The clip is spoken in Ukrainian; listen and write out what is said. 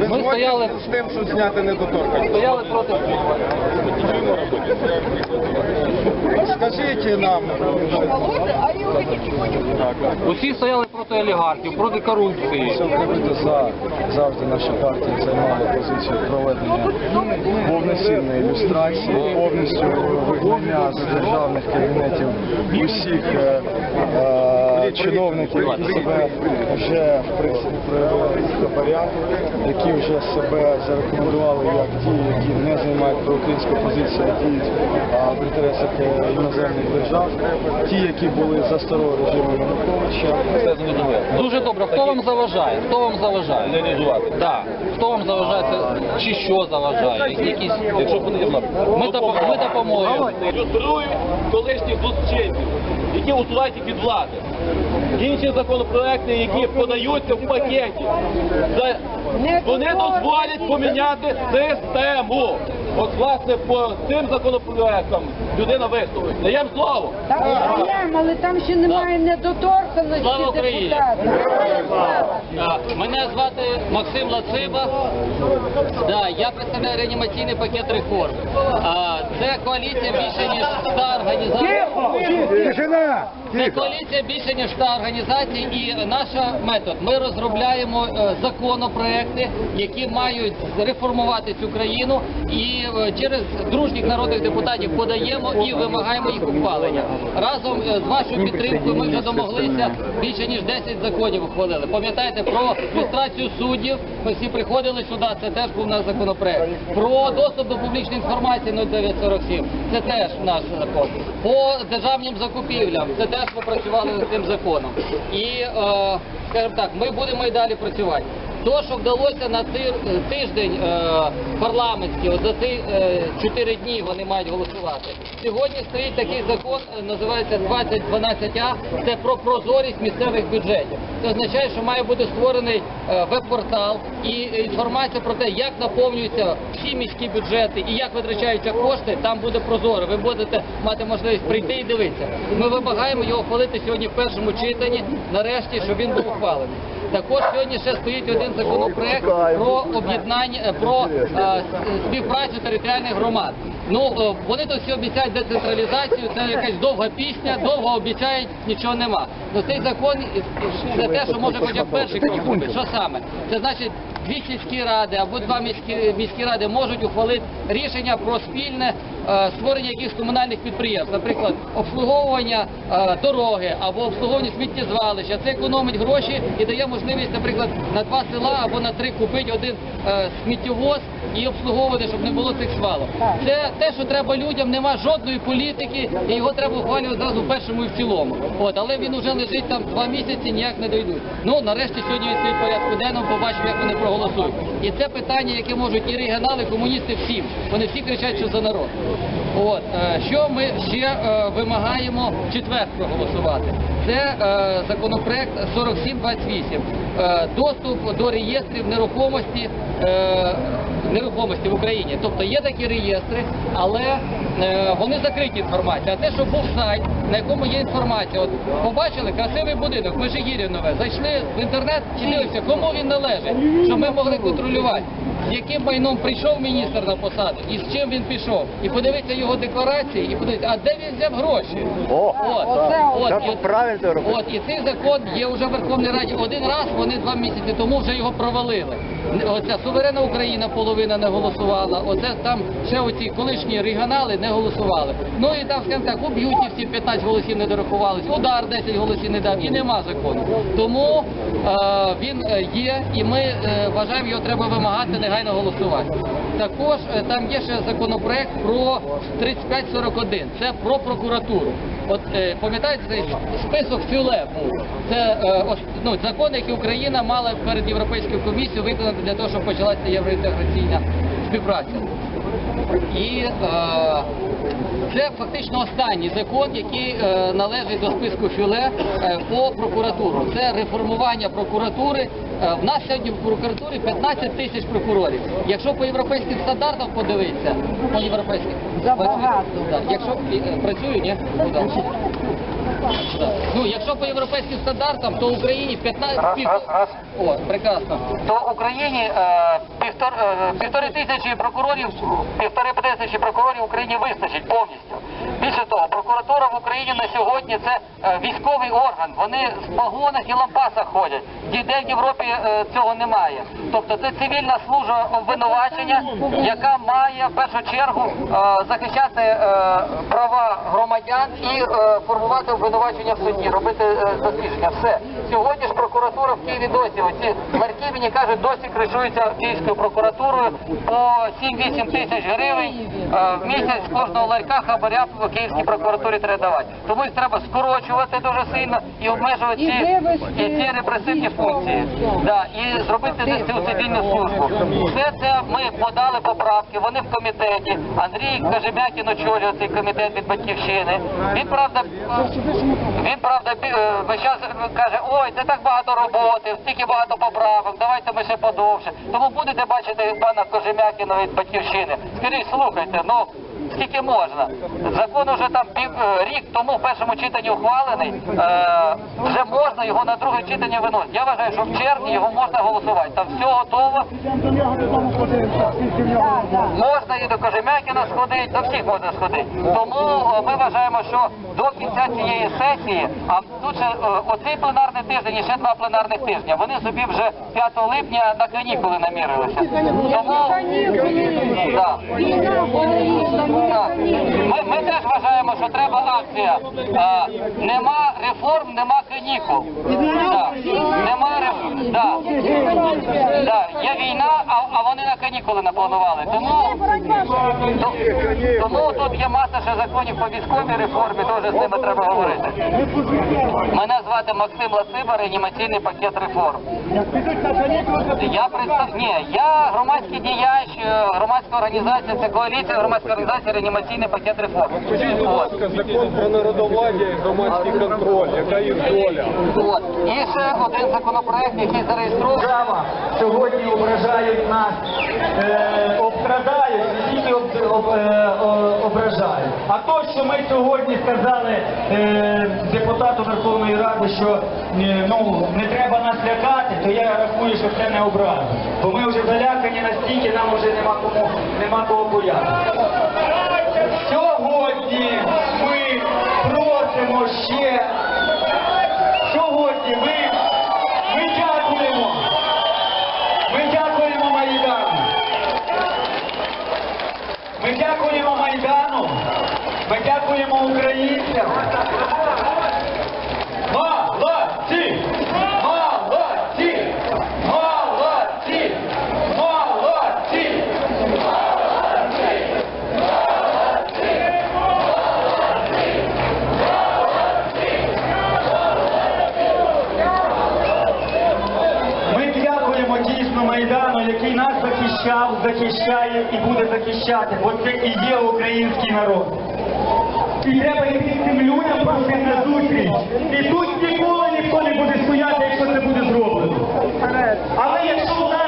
Ви Ми стояли, з тим, щоб зняти недоторканність? стояли проти Скажіть нам, усі стояли проти олігархів, проти корупції. Все за завжди наша партія займала позицію проведення повноцінної ілюстрації, повністю вигнання з державних кабінетів усіх е, е, чиновників, які себе вже проявили хабаря, які вже себе зарекомендували як ті, які не займають проукраїнську позицію, а діють в інтересах е, іноземних держав, ті, які були за старого режиму Януковича. Дуже добре. Хто вам заважає? Хто вам заважає? Реалізувати. Да. Хто вам заважає? Це- Чи що заважає? Якісь... Якщо потрібно. Ми, допо- ми допоможемо. люструють колишніх злочинців, які усувають їх від влади. Інші законопроекти, які подаються в пакеті, вони дозволять поміняти систему. От власне по цим законопроектам людина виступить. Даємо слово. Так, знаємо, але там ще немає недоторканості Слава Україні! депутата. Мене звати Максим Лациба. Да, я представляю реанімаційний пакет реформ. А, це коаліція більше ніж 100 організацій. Це коаліція більше ніж 100 організацій і наш метод. Ми розробляємо е, законопроекти, які мають реформувати цю країну і е, через дружніх народних депутатів подаємо і вимагаємо їх ухвалення. Разом е, з вашою підтримкою ми вже домоглися більше ніж 10 законів ухвалили. Пам'ятаєте про люстрацію суддів? Ми всі приходили сюди. Це теж був наш законопроект. Про доступ до публічної інформації 0947. Це теж наш закон. По державним закупівлям це теж ми працювали над цим законом. І е, скажімо так, ми будемо і далі працювати. То, що вдалося на тиждень е, парламентський, за ці е, чотири дні вони мають голосувати. Сьогодні стоїть такий закон, е, називається 2012А, це про прозорість місцевих бюджетів. Це означає, що має бути створений е, веб-портал і інформація про те, як наповнюються всі міські бюджети і як витрачаються кошти, там буде прозоро. Ви будете мати можливість прийти і дивитися. Ми вимагаємо його ухвалити сьогодні в першому читанні, нарешті, щоб він був ухвалений. Також сьогодні ще стоїть один законопроект про об'єднання е, про е, співпрацю територіальних громад. Ну е, вони тут всі обіцяють децентралізацію. Це якась довга пісня, довго обіцяють, нічого нема. Ну цей закон це те, що може хоча б перший крок зробити. Що саме? Це значить. Дві сільські ради або два міські міські ради можуть ухвалити рішення про спільне е, створення якихось комунальних підприємств, наприклад, обслуговування е, дороги або обслуговування сміттєзвалища. Це економить гроші і дає можливість, наприклад, на два села або на три купити один е, сміттєвоз і обслуговувати, щоб не було цих свалок. Це те, що треба людям, нема жодної політики, і його треба ухвалювати зразу першому і в цілому. От, але він уже лежить там два місяці, ніяк не дойдуть. Ну нарешті сьогодні він стоїть порядку денному, побачимо, як вони проголосують. І це питання, яке можуть і регіонали, і комуністи всім. Вони всі кричать, що за народ. От е, що ми ще е, вимагаємо в четвер проголосувати? Це е, законопроект 4728. Е, доступ до реєстрів нерухомості. Е, нерухомості в Україні. Тобто є такі реєстри, але е, вони закриті інформація. А те, що був сайт, на якому є інформація, от побачили красивий будинок, Межигір'я нове, зайшли в інтернет і дивимося, кому він належить, щоб ми могли контролювати. З яким майном прийшов міністр на посаду і з чим він пішов, і подивитися його декларації, і подивитися, а де він взяв гроші? О, От, оце, от, от- правильно робити. От і цей закон є вже в Верховній Раді. Один раз вони два місяці тому вже його провалили. Оця суверенна Україна половина не голосувала. Оце там ще оці колишні регіонали не голосували. Ну і там, скажімо так, у б'юті всі 15 голосів не дорахувались, удар 10 голосів не дав і нема закону. Тому е, він е, є, і ми е, вважаємо, його треба вимагати негайно голосувати. Також е, там є ще законопроект про 3541. Це про прокуратуру. От е, пам'ятаєте цей список був? Це е, ос- ну, закон, який Україна мала перед Європейською комісією виконати для того, щоб почалася євроінтеграційна співпраця. І е, це фактично останній закон, який е, належить до списку фюле е, по прокуратуру. Це реформування прокуратури. Е, в нас сьогодні в прокуратурі 15 тисяч прокурорів. Якщо по європейським стандартам подивитися, по європейським Забагато. Якщо е, працює, ні? Ну, да. Ну, якщо по європейським стандартам, то в Україні 15 пів... О, прекрасно. То в Україні е, півтор, е, півтори тисячі прокурорів, півтори тисячі прокурорів в Україні вистачить повністю. Більше того, прокуратура в Україні на сьогодні це е, військовий орган. Вони в погонах і лампасах ходять. Ніде в Європі е, цього немає. Тобто це цивільна служба обвинувачення, яка має в першу чергу е, захищати права громадян і формувати обвинувачення в суді, робити дослідження. Все. Сьогодні ж прокуратура в Києві досі, оці ларьки, мені кажуть, досі кришуються Київською прокуратурою по 7-8 тисяч гривень в місяць кожного ларька хабаря Київській прокуратурі треба давати. Тому їх треба скорочувати дуже сильно і обмежувати ці, і ці репресивні функції. Да, і зробити цю цивільну службу. Все це ми подали поправки, вони в комітеті. Андрій Кажемякін очолює цей комітет від батьківщини. Він правда, він правда е, весь час каже, ой, це так багато роботи, стільки багато поправок, давайте ми ще подовше. Тому будете бачити пана Кожемякіна від батьківщини. Скажіть, слухайте, ну. Скільки можна? Закон уже там пів е, рік тому в першому читанні ухвалений. Е, вже можна його на друге читання виносити. Я вважаю, що в червні його можна голосувати. Там все готово. Можна і до Кожемякіна сходити, до всіх можна сходити. Тому е, ми вважаємо, що до кінця цієї сесії, а тут ще е, оцей пленарний тиждень і ще два пленарних тижня, вони собі вже 5 липня на канікули намірилися. Тому так. Так. Ми, ми теж що треба акція. А, нема реформ, нема канікул. Так. Нема реформ. Да. Да. Є війна, а, а вони на канікули напланували. Тому, то- тому тут є маса ще законів по військовій реформі, теж з ними треба говорити. Мене звати Максим Лациба, реанімаційний пакет реформ. Я представ... Ні, я громадський діяч, е, громадська організація, це коаліція громадська організація реанімаційний пакет реформ. От. Ласка, закон про народовладдя і громадський контроль, яка їх доля? От. І ще один законопроект, який зареєстрований. Сьогодні ображають нас, е, обкрадають, не тільки об, об, е, ображають. А то, що ми сьогодні сказали е, депутату Верховної Ради, що е, ну, не треба нас лякати, то я рахую, що це не образа. Бо ми вже залякані настільки, нам вже нема кому, нема кого боятися. Сьогодні ми просимо ще, сьогодні ми, ми дякуємо. Ми дякуємо Майдану. Ми дякуємо Майдану. Ми дякуємо українцям. Молодці! Молодці! Молодці! Молодці! Ми дякуємо дійсно Майдану, який нас захищав, захищає і буде захищати, бо це і є український народ. І треба йти цим людям просто на зустріч. І тут ніколи ніхто не буде стояти, якщо це буде зроблено. Але якщо